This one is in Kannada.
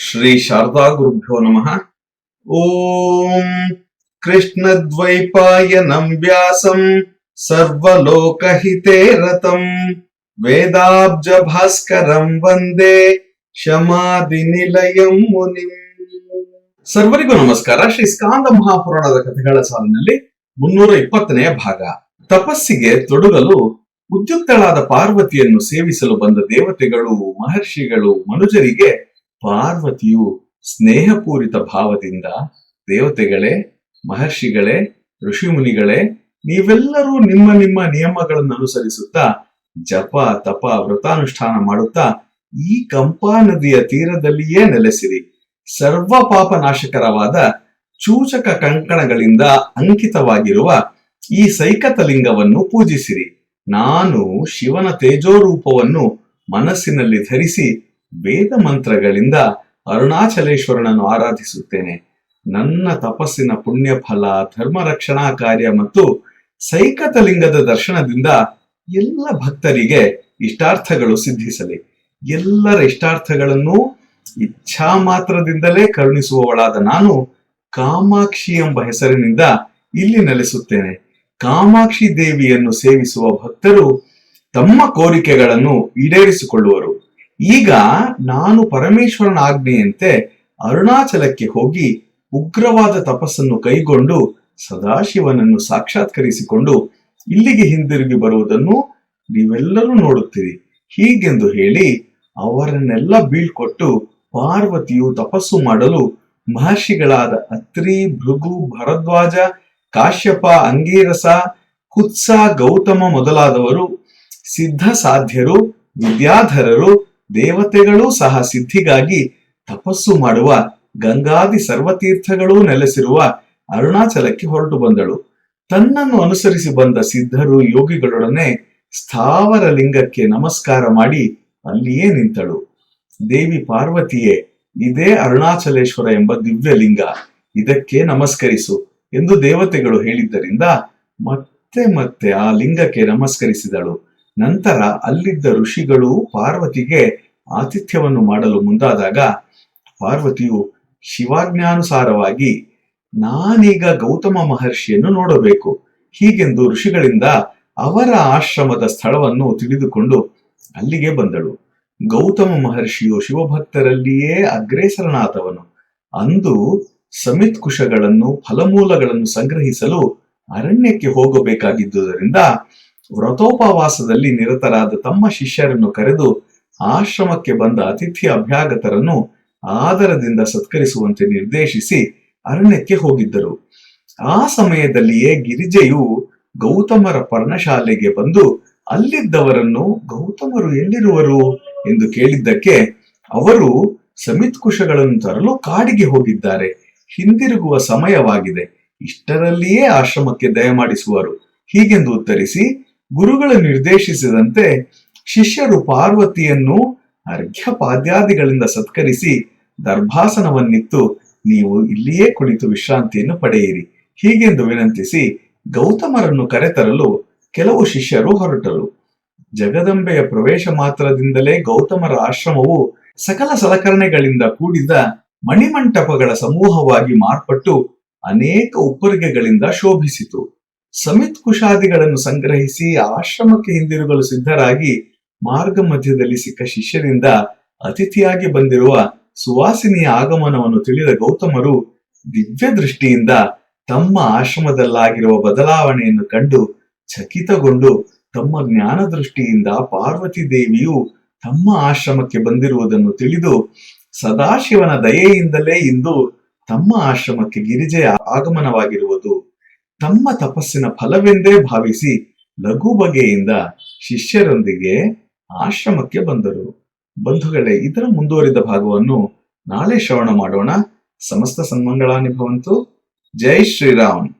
ಶ್ರೀ ಶಾರದಾ ಗುರುಭ್ಯೋ ನಮಃ. ಓಂ ಕೃಷ್ಣದ್ವೈಪಾಯನಂ ವ್ಯಾಸಂ ಸರ್ವಲೋಕಹಿತೇ ರತಂ ವೇದಾಬ್ಜ ಭಾಸ್ಕರಂ ವಂದೇ ಶಮಾದಿ ನಿಲಯಂ ಮುನಿ. ಸರ್ವರಿಗೂ ನಮಸ್ಕಾರ. ಶ್ರೀ ಸ್ಕಾಂದ ಮಹಾಪುರಾಣದ ಕಥೆಗಳ ಸಾಲಿನಲ್ಲಿ ಮುನ್ನೂರ ಇಪ್ಪತ್ತನೆಯ ಭಾಗ. ತಪಸ್ಸಿಗೆ ತೊಡಗಲು ಉದ್ಯುಕ್ತಳಾದ ಪಾರ್ವತಿಯನ್ನು ಸೇವಿಸಲು ಬಂದ ದೇವತೆಗಳು, ಮಹರ್ಷಿಗಳು, ಮನುಜರಿಗೆ ಪಾರ್ವತಿಯು ಸ್ನೇಹಪೂರಿತ ಭಾವದಿಂದ ದೇವತೆಗಳೇ, ಮಹರ್ಷಿಗಳೇ, ಋಷಿಮುನಿಗಳೇ, ನೀವೆಲ್ಲರೂ ನಿಮ್ಮ ನಿಮ್ಮ ನಿಯಮಗಳನ್ನು ಅನುಸರಿಸುತ್ತಾ ಜಪ, ತಪ, ವ್ರತಾನುಷ್ಠಾನ ಮಾಡುತ್ತಾ ಈ ಕಂಪಾ ನದಿಯ ತೀರದಲ್ಲಿಯೇ ನೆಲೆಸಿರಿ. ಸರ್ವ ಪಾಪನಾಶಕರವಾದ ಚೂಚಕ ಕಂಕಣಗಳಿಂದ ಅಂಕಿತವಾಗಿರುವ ಈ ಸೈಕತಲಿಂಗವನ್ನು ಪೂಜಿಸಿರಿ. ನಾನು ಶಿವನ ತೇಜೋರೂಪವನ್ನು ಮನಸ್ಸಿನಲ್ಲಿ ಧರಿಸಿ ವೇದ ಮಂತ್ರಗಳಿಂದ ಅರುಣಾಚಲೇಶ್ವರನನ್ನು ಆರಾಧಿಸುತ್ತೇನೆ. ನನ್ನ ತಪಸ್ಸಿನ ಪುಣ್ಯ ಫಲ ಧರ್ಮ ರಕ್ಷಣಾ ಕಾರ್ಯ ಮತ್ತು ಸೈಕತಲಿಂಗದ ದರ್ಶನದಿಂದ ಎಲ್ಲ ಭಕ್ತರಿಗೆ ಇಷ್ಟಾರ್ಥಗಳು ಸಿದ್ಧಿಸಲಿ. ಎಲ್ಲರ ಇಷ್ಟಾರ್ಥಗಳನ್ನು ಇಚ್ಛಾ ಮಾತ್ರದಿಂದಲೇ ಕರುಣಿಸುವವಳಾದ ನಾನು ಕಾಮಾಕ್ಷಿ ಎಂಬ ಹೆಸರಿನಿಂದ ಇಲ್ಲಿ ನೆಲೆಸುತ್ತೇನೆ. ಕಾಮಾಕ್ಷಿ ದೇವಿಯನ್ನು ಸೇವಿಸುವ ಭಕ್ತರು ತಮ್ಮ ಕೋರಿಕೆಗಳನ್ನು ಈಡೇರಿಸಿಕೊಳ್ಳುವರು. ಈಗ ನಾನು ಪರಮೇಶ್ವರನ ಆಜ್ಞೆಯಂತೆ ಅರುಣಾಚಲಕ್ಕೆ ಹೋಗಿ ಉಗ್ರವಾದ ತಪಸ್ಸನ್ನು ಕೈಗೊಂಡು ಸದಾಶಿವನನ್ನು ಸಾಕ್ಷಾತ್ಕರಿಸಿಕೊಂಡು ಇಲ್ಲಿಗೆ ಹಿಂದಿರುಗಿ ಬರುವುದನ್ನು ನೀವೆಲ್ಲರೂ ನೋಡುತ್ತೀರಿ. ಹೀಗೆಂದು ಹೇಳಿ ಅವರನ್ನೆಲ್ಲ ಬೀಳ್ಕೊಟ್ಟು ಪಾರ್ವತಿಯು ತಪಸ್ಸು ಮಾಡಲು ಮಹರ್ಷಿಗಳಾದ ಅತ್ರಿ, ಭೃಗು, ಭರದ್ವಾಜ, ಕಾಶ್ಯಪ, ಅಂಗೀರಸ, ಕುತ್ಸ, ಗೌತಮ ಮೊದಲಾದವರು ಸಿದ್ಧ ಸಾಧ್ಯರು ವಿದ್ಯಾಧರರು ದೇವತೆಗಳೂ ಸಹ ಸಿದ್ಧಿಗಾಗಿ ತಪಸ್ಸು ಮಾಡುವ ಗಂಗಾದಿ ಸರ್ವತೀರ್ಥಗಳೂ ನೆಲೆಸಿರುವ ಅರುಣಾಚಲಕ್ಕೆ ಹೊರಟು ಬಂದಳು. ತನ್ನನ್ನು ಅನುಸರಿಸಿ ಬಂದ ಸಿದ್ಧರು ಯೋಗಿಗಳೊಡನೆ ಸ್ಥಾವರ ಲಿಂಗಕ್ಕೆ ನಮಸ್ಕಾರ ಮಾಡಿ ಅಲ್ಲಿಯೇ ನಿಂತಳು. ದೇವಿ ಪಾರ್ವತಿಯೇ, ಇದೇ ಅರುಣಾಚಲೇಶ್ವರ ಎಂಬ ದಿವ್ಯ ಲಿಂಗ, ಇದಕ್ಕೆ ನಮಸ್ಕರಿಸು ಎಂದು ದೇವತೆಗಳು ಹೇಳಿದ್ದರಿಂದ ಮತ್ತೆ ಮತ್ತೆ ಆ ಲಿಂಗಕ್ಕೆ ನಮಸ್ಕರಿಸಿದಳು. ನಂತರ ಅಲ್ಲಿದ್ದ ಋಷಿಗಳು ಪಾರ್ವತಿಗೆ ಆತಿಥ್ಯವನ್ನು ಮಾಡಲು ಮುಂದಾದಾಗ ಪಾರ್ವತಿಯು ಶಿವಾಜ್ಞಾನುಸಾರವಾಗಿ, ನಾನೀಗ ಗೌತಮ ಮಹರ್ಷಿಯನ್ನು ನೋಡಬೇಕು. ಹೀಗೆಂದು ಋಷಿಗಳಿಂದ ಅವರ ಆಶ್ರಮದ ಸ್ಥಳವನ್ನು ತಿಳಿದುಕೊಂಡು ಅಲ್ಲಿಗೆ ಬಂದಳು. ಗೌತಮ ಮಹರ್ಷಿಯು ಶಿವಭಕ್ತರಲ್ಲಿಯೇ ಅಗ್ರೇಸರನಾದವನು. ಅಂದು ಸಮಿತ್ ಕುಶಗಳನ್ನು ಫಲಮೂಲಗಳನ್ನು ಸಂಗ್ರಹಿಸಲು ಅರಣ್ಯಕ್ಕೆ ಹೋಗಬೇಕಾಗಿದ್ದುದರಿಂದ ವ್ರತೋಪವಾಸದಲ್ಲಿ ನಿರತರಾದ ತಮ್ಮ ಶಿಷ್ಯರನ್ನು ಕರೆದು ಆಶ್ರಮಕ್ಕೆ ಬಂದ ಅತಿಥಿ ಅಭ್ಯಾಗತರನ್ನು ಆದರದಿಂದ ಸತ್ಕರಿಸುವಂತೆ ನಿರ್ದೇಶಿಸಿ ಅರಣ್ಯಕ್ಕೆ ಹೋಗಿದ್ದರು. ಆ ಸಮಯದಲ್ಲಿಯೇ ಗಿರಿಜೆಯು ಗೌತಮರ ಪರ್ಣಶಾಲೆಗೆ ಬಂದು ಅಲ್ಲಿದ್ದವರನ್ನು ಗೌತಮರು ಎಲ್ಲಿರುವರು ಎಂದು ಕೇಳಿದ್ದಕ್ಕೆ ಅವರು ಸಮಿತ್ ಕುಶಗಳನ್ನು ತರಲು ಕಾಡಿಗೆ ಹೋಗಿದ್ದಾರೆ. ಹಿಂದಿರುಗುವ ಸಮಯವಾಗಿದೆ. ಇಷ್ಟರಲ್ಲಿಯೇ ಆಶ್ರಮಕ್ಕೆ ದಯಮಾಡಿಸುವರು. ಹೀಗೆಂದು ಉತ್ತರಿಸಿ ಗುರುಗಳು ನಿರ್ದೇಶಿಸಿದಂತೆ ಶಿಷ್ಯರು ಪಾರ್ವತಿಯನ್ನು ಅರ್ಘ್ಯ ಪಾದ್ಯಾದಿಗಳಿಂದ ಸತ್ಕರಿಸಿ ದರ್ಭಾಸನವನ್ನಿತ್ತು, ನೀವು ಇಲ್ಲಿಯೇ ಕುಳಿತು ವಿಶ್ರಾಂತಿಯನ್ನು ಪಡೆಯಿರಿ. ಹೀಗೆಂದು ವಿನಂತಿಸಿ ಗೌತಮರನ್ನು ಕರೆತರಲು ಕೆಲವು ಶಿಷ್ಯರು ಹೊರಟರು. ಜಗದಂಬೆಯ ಪ್ರವೇಶ ಮಾತ್ರದಿಂದಲೇ ಗೌತಮರ ಆಶ್ರಮವು ಸಕಲ ಸಲಕರಣೆಗಳಿಂದ ಕೂಡಿದ ಮಣಿಮಂಟಪಗಳ ಸಮೂಹವಾಗಿ ಮಾರ್ಪಟ್ಟು ಅನೇಕ ಉಪ್ಪರಿಗೆಗಳಿಂದ ಶೋಭಿಸಿತು. ಸಮಿತ್ ಕುಶಾದಿಗಳನ್ನು ಸಂಗ್ರಹಿಸಿ ಆಶ್ರಮಕ್ಕೆ ಹಿಂದಿರುಗಲು ಸಿದ್ಧರಾಗಿ ಮಾರ್ಗ ಮಧ್ಯದಲ್ಲಿ ಸಿಕ್ಕ ಶಿಷ್ಯರಿಂದ ಅತಿಥಿಯಾಗಿ ಬಂದಿರುವ ಸುವಾಸಿನಿಯ ಆಗಮನವನ್ನು ತಿಳಿದ ಗೌತಮರು ದಿವ್ಯ ದೃಷ್ಟಿಯಿಂದ ತಮ್ಮ ಆಶ್ರಮದಲ್ಲಾಗಿರುವ ಬದಲಾವಣೆಯನ್ನು ಕಂಡು ಚಕಿತಗೊಂಡು ತಮ್ಮ ಜ್ಞಾನ ದೃಷ್ಟಿಯಿಂದ ಪಾರ್ವತಿ ದೇವಿಯು ತಮ್ಮ ಆಶ್ರಮಕ್ಕೆ ಬಂದಿರುವುದನ್ನು ತಿಳಿದು ಸದಾಶಿವನ ದಯೆಯಿಂದಲೇ ಇಂದು ತಮ್ಮ ಆಶ್ರಮಕ್ಕೆ ಗಿರಿಜೆಯ ಆಗಮನವಾಗಿರುವುದು. ತಮ್ಮ ತಪಸ್ಸಿನ ಫಲವೆಂದೇ ಭಾವಿಸಿ ಲಘು ಬಗೆಯಿಂದ ಶಿಷ್ಯರೊಂದಿಗೆ ಆಶ್ರಮಕ್ಕೆ ಬಂದರು. ಬಂಧುಗಳೇ ಇದರ ಮುಂದುವರಿದ ಭಾಗವನ್ನು ನಾಳೆ ಶ್ರವಣ ಮಾಡೋಣ. ಸಮಸ್ತ ಸನ್ಮಂಗಳಾನಿ ಭವಂತು ಜೈ ಶ್ರೀರಾಮ್.